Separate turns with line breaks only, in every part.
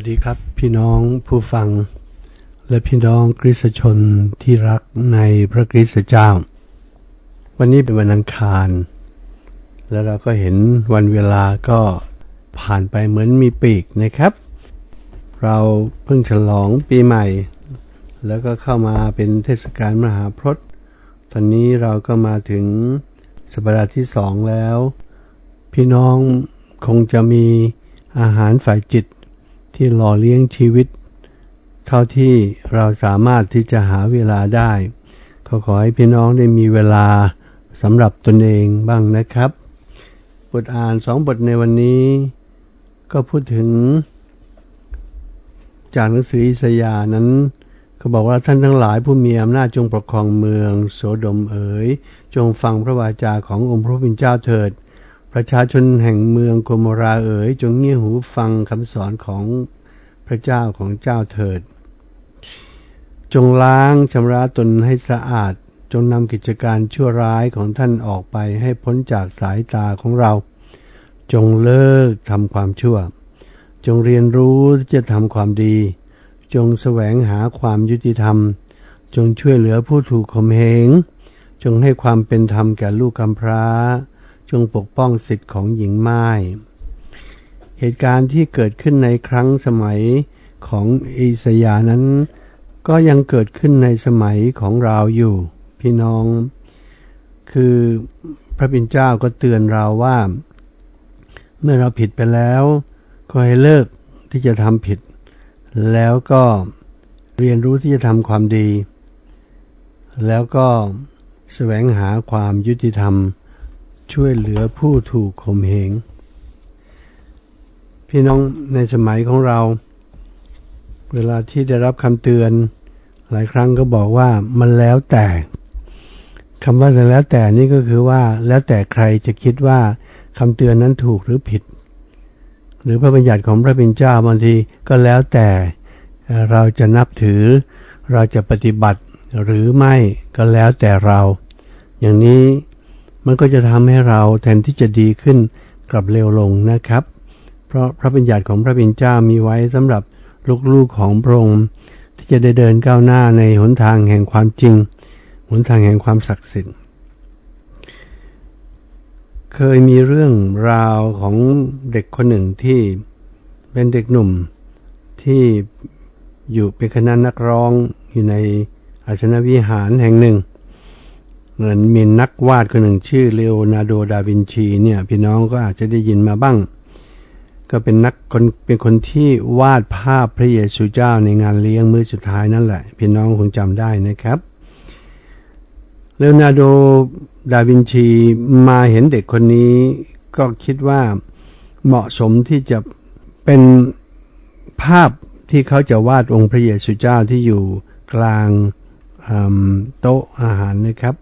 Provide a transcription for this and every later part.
ัสดีครับ พี่น้องผู้ฟัง และพี่น้องคริสชนที่รักในพระคริสตเจ้า วันนี้เป็นวันอังคาร แล้วเราก็เห็นวันเวลาก็ผ่านไปเหมือนมีปีกนะครับ เราเพิ่งฉลองปีใหม่ แล้วก็เข้ามาเป็นเทศกาลมหาพรตตอนนี้เราก็มาถึงสัปดาห์ที่สองแล้ว พี่น้องคงจะมีอาหารฝ่ายจิต ที่หล่อเลี้ยงชีวิต เท่าที่เราสามารถที่จะหาเวลาได้ขอขอให้พี่น้องได้มีเวลาสำหรับตนเองบ้างนะครับ บทอ่านสองบทในวันนี้ ก็พูดถึง จากหนังสืออิสยานั้นเขาบอกว่าท่านทั้งหลายผู้มีอำนาจจงปกครองเมือง โสดมเอ๋ยจงฟังพระวาจาขององค์พระผู้เป็นเจ้าเถิด ประชาชนแห่งเมืองโกโมราเอ๋ยจงเงี่ยหูฟังคำสอนของพระเจ้าของเจ้าเถิด จงล้างชำระตนให้สะอาด จงนำกิจการชั่วร้ายของท่านออกไปให้พ้นจากสายตาของเรา จงเลิกทำความชั่ว จงเรียนรู้จะทำความดี จงแสวงหาความยุติธรรม จงช่วยเหลือผู้ถูกข่มเหงจงให้ความเป็นธรรมแก่ลูกกำพร้า จงปกป้องสิทธิ์ของหญิงไม้ เหตุการณ์ที่เกิดขึ้นในครั้งสมัยของอิสยานั้น ก็ยังเกิดขึ้นในสมัยของเราอยู่ พี่น้อง คือพระบิณเจ้าก็เตือนเราว่า เมื่อเราผิดไปแล้ว ก็ให้เลิกที่จะทำผิด แล้วก็เรียนรู้ที่จะทำความดี แล้วก็แสวงหาความยุติธรรม ช่วยเหลือผู้ถูกข่มเหง พี่น้องในสมัยของเรา เวลาที่ได้รับคำเตือน หลายครั้งก็บอกว่ามันแล้วแต่คำว่าแล้วแต่นี่ก็คือว่าแล้วแต่ใครจะคิดว่าคำเตือนนั้นถูกหรือผิด หรือพระบัญญัติของพระเป็นเจ้าบางทีก็แล้วแต่เราจะนับถือ เราจะปฏิบัติหรือไม่ก็แล้วแต่เรา อย่างนี้ มันก็จะทำให้เราแทนที่จะดีขึ้นกลับเร็วลงนะครับ เพราะพระบัญญัติของพระบิณเจ้ามีไว้สำหรับลูกๆของพระองค์ที่จะได้เดินก้าวหน้าในหนทางแห่งความจริง หนทางแห่งความศักดิ์สิทธิ์ เคยมีเรื่องราวของเด็กคนหนึ่งที่เป็นเด็กหนุ่มที่อยู่เป็นคณะนักร้องอยู่ในอาสนวิหารแห่งหนึ่ง เหมือนมีนักวาดคนหนึ่งชื่อเลโอนาโด ดาวินชีเนี่ย พี่น้องก็อาจจะได้ยินมาบ้าง ก็เป็นนักคนเป็นคนที่วาดภาพพระเยซูเจ้าในงานเลี้ยงมื้อสุดท้ายนั่นแหละ พี่น้องคงจำได้นะครับเลโอนาโด ดาวินชีมาเห็นเด็กคนนี้ ก็คิดว่าเหมาะสมที่จะเป็นภาพที่เขาจะวาดองค์พระเยซูเจ้าที่อยู่กลางโต๊ะอาหารนะครับ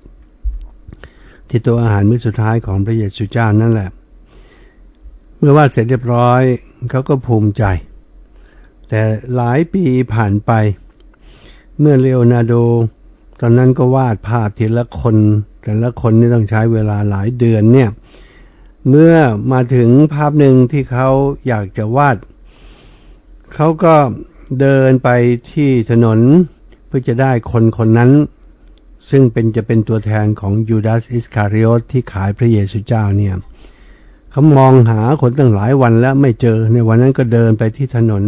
ที่ต๊ะอาหารมื้อสุดท้ายของพระเยซูเจ้านั่นแหละ เมื่อวาดเสร็จเรียบร้อยเขาก็ภูมิใจ แต่หลายปีผ่านไป เมื่อเลโอนาโด ตอนนั้นก็วาดภาพทีละคน แต่ละคนนี่ต้องใช้เวลาหลายเดือนเนี่ยเมื่อมาถึงภาพหนึ่งที่เขาอยากจะวาด เขาก็เดินไปที่ถนนเพื่อจะได้คนคนนั้น ซึ่งเป็นจะเป็นตัวแทนของยูดาสอิสคาริโอตที่ขายพระเยซูเจ้าเนี่ยเขามองหาคนตั้งหลายวันแล้วไม่เจอในวันนั้นก็เดินไปที่ถนน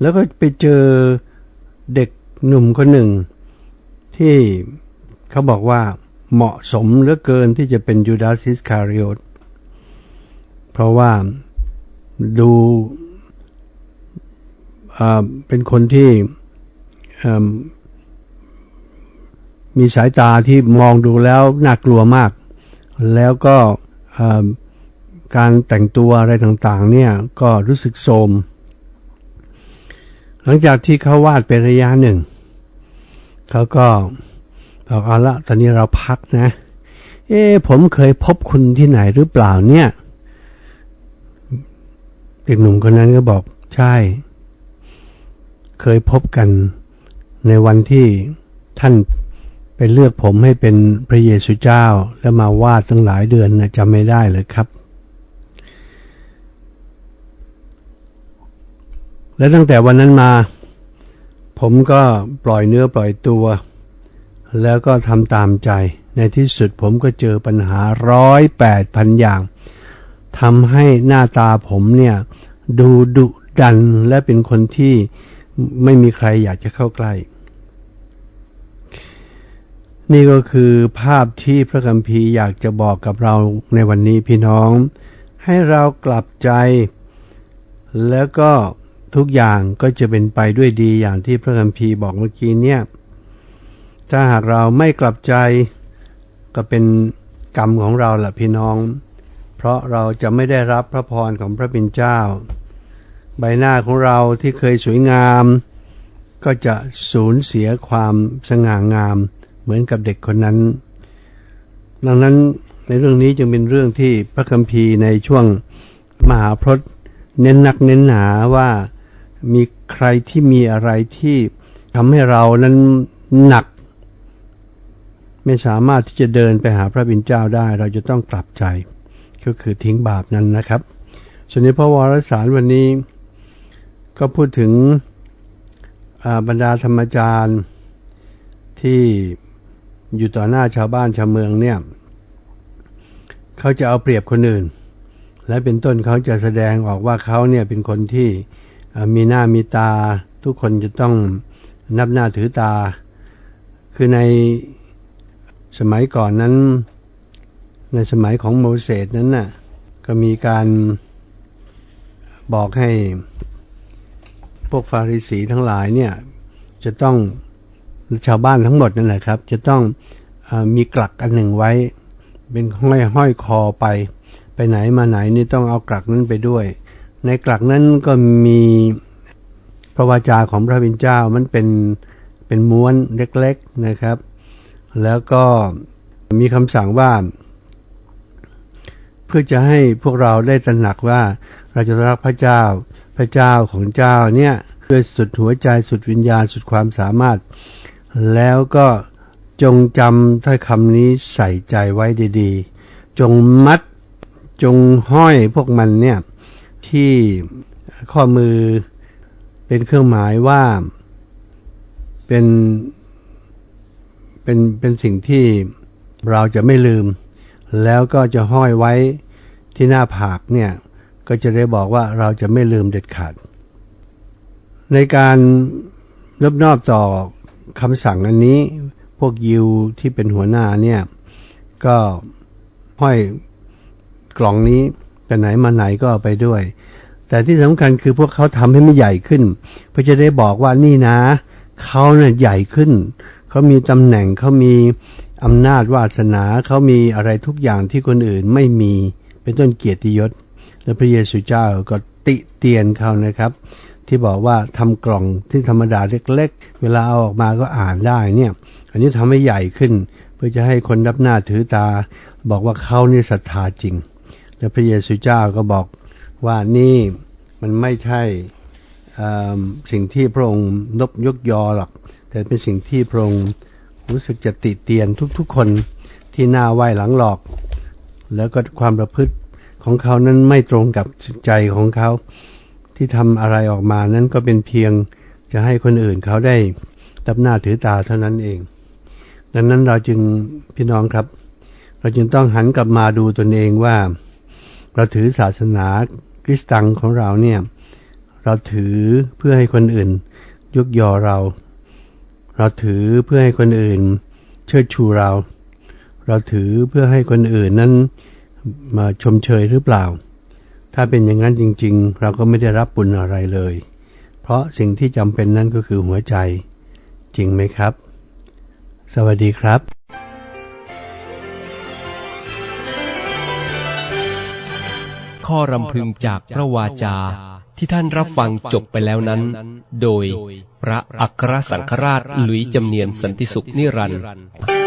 แล้วก็ไปเจอเด็กหนุ่มคนหนึ่ง ที่เขาบอกว่าเหมาะสมเหลือเกินที่จะเป็นยูดาสอิสคาริโอตเพราะว่าดูเป็นคนที่ มีสายตาที่มองดูแล้วน่ากลัวมาก แล้วก็การแต่งตัวอะไรต่างๆเนี่ยก็รู้สึกโทมหลังจากที่เขาวาดเป็นระยะหนึ่ง เขาก็บอกเอาละตอนนี้เราพักนะ เอ๊ผมเคยพบคุณที่ไหนหรือเปล่าเนี่ยเด็กหนุ่มคนนั้นก็บอกใช่ เคยพบกันในวันที่ท่าน ไปเลือกผมให้เป็นพระเยซูเจ้าแล้วมาวาดตั้งหลายเดือนนะจำไม่ได้เลยครับ และตั้งแต่วันนั้นมา ผมก็ปล่อยเนื้อปล่อยตัว แล้วก็ทำตามใจ ในที่สุดผมก็เจอปัญหาร้อยแปดพันอย่างทำให้หน้าตาผมเนี่ย ดูดุดันและเป็นคนที่ไม่มีใครอยากจะเข้าใกล้ นี่ก็คือภาพที่พระคัมภีร์อยากจะบอกกับเราในวันนี้พี่น้อง ให้เรากลับใจ แล้วก็ทุกอย่างก็จะเป็นไปด้วยดีอย่างที่พระคัมภีร์บอกเมื่อกี้เนี่ย ถ้าหากเราไม่กลับใจก็เป็นกรรมของเราแหละพี่น้อง เพราะเราจะไม่ได้รับพระพรของพระบิดเจ้า ใบหน้าของเราที่เคยสวยงาม ก็จะสูญเสียความสง่างาม เหมือนกับเด็กคนนั้น ดังนั้นในเรื่องนี้จึงเป็นเรื่องที่พระคัมภีร์ในช่วงมหาพรตเน้นนักเน้นหนาว่ามีใครที่มีอะไรที่ทำให้เรานั้นหนัก ไม่สามารถที่จะเดินไปหาพระบิดเจ้าได้ เราจะต้องกลับใจ ก็คือทิ้งบาปนั้นนะครับ ส่วนในพระวรสารวันนี้ ก็พูดถึงบรรดาธรรมจารย์ที่ อยู่ต่อหน้าชาวบ้านชาวเมืองเนี่ยเขาจะเอาเปรียบคนอื่น และเป็นต้นเขาจะแสดงออกว่าเขาเนี่ยเป็นคนที่มีหน้ามีตา ทุกคนจะต้องนับหน้าถือตา คือในสมัยก่อนนั้น ในสมัยของโมเสสนั้นน่ะก็มีการบอกให้พวกฟาริสีทั้งหลายเนี่ยจะต้อง ชาวบ้านทั้งหมดนั่นแหละครับ จะต้องอมีกลักอันหนึ่งไว้ เป็นห้อยห้อยคอไป ไปไหนมาไหนนี่ต้องเอากลักนั้นไปด้วย ในกลักนั้นก็มีพระวาจาของพระบิดเจ้ามันเป็นเป็นม้วนเล็กๆนะครับ แล้วก็มีคำสั่งว่า เพื่อจะให้พวกเราได้ตระหนักว่าเราจะรักพระเจ้าพระเจ้าของเจ้าเนี่ยด้วยสุดหัวใจสุดวิญญาณสุดความสามารถ แล้วก็จงจำถ้อยคำนี้ใส่ใจไว้ดีๆ จงมัดจงห้อยพวกมันเนี่ยที่ข้อมือเป็นเครื่องหมายว่าเป็นเป็นเป็นสิ่งที่เราจะไม่ลืม แล้วก็จะห้อยไว้ที่หน้าผากเนี่ยก็จะได้บอกว่าเราจะไม่ลืมเด็ดขาด ในการรบนอบต่อ คำสั่งอันนี้พวกยิวที่เป็นหัวหน้าเนี่ย ก็ห้อยกล่องนี้ไปไหนมาไหนก็เอาไปด้วย แต่ที่สำคัญคือพวกเขาทำให้ไม่ใหญ่ขึ้น เพื่อจะได้บอกว่านี่นะ เขาเนี่ยใหญ่ขึ้น เขามีตำแหน่งเขามีอำนาจวาสนาเขามีอะไรทุกอย่างที่คนอื่นไม่มีเป็นต้นเกียรติยศ และพระเยซูเจ้าก็ติเตียนเขานะครับ ที่บอกว่าทำกล่องที่ธรรมดาเล็ก ๆ เวลาเอาออกมาก็อ่านได้เนี่ย อันนี้ทำให้ใหญ่ขึ้น เพื่อจะให้คนรับหน้าถือตา บอกว่าเขานี่ศรัทธาจริง และพระเยซูเจ้าก็บอกว่านี่มันไม่ใช่สิ่งที่พระองค์นบยกยอหรอก แต่เป็นสิ่งที่พระองค์รู้สึกจะติเตียนทุกๆคนที่หน้าไหวหลังหลอก แล้วก็ความประพฤติของเขานั้นไม่ตรงกับใจของเขา ที่ทำอะไรออกมานั้นก็เป็นเพียงจะให้คนอื่นเขาได้ตับหน้าถือตาเท่านั้นเอง ดังนั้นเราจึงพี่น้องครับ เราจึงต้องหันกลับมาดูตนเองว่า เราถือศาสนาคริสตังของเราเนี่ยเราถือเพื่อให้คนอื่นยกยอเรา เราถือเพื่อให้คนอื่น เชิดชูเรา เราถือเพื่อให้คนอื่นนั้นมาชมเชยหรือเปล่า ถ้าเป็นอย่างนั้นจริง ๆ เราก็ไม่ได้รับบุญอะไรเลย เพราะสิ่งที่จำเป็นนั้นก็คือหัวใจ จริงไหมครับ สวัสดีครับ
ข้อรำพึงจากพระวาจาที่ท่านรับฟังจบไปแล้วนั้น โดยพระอัครสังฆราชหลุยจำเนียนสันติสุขนิรันดร์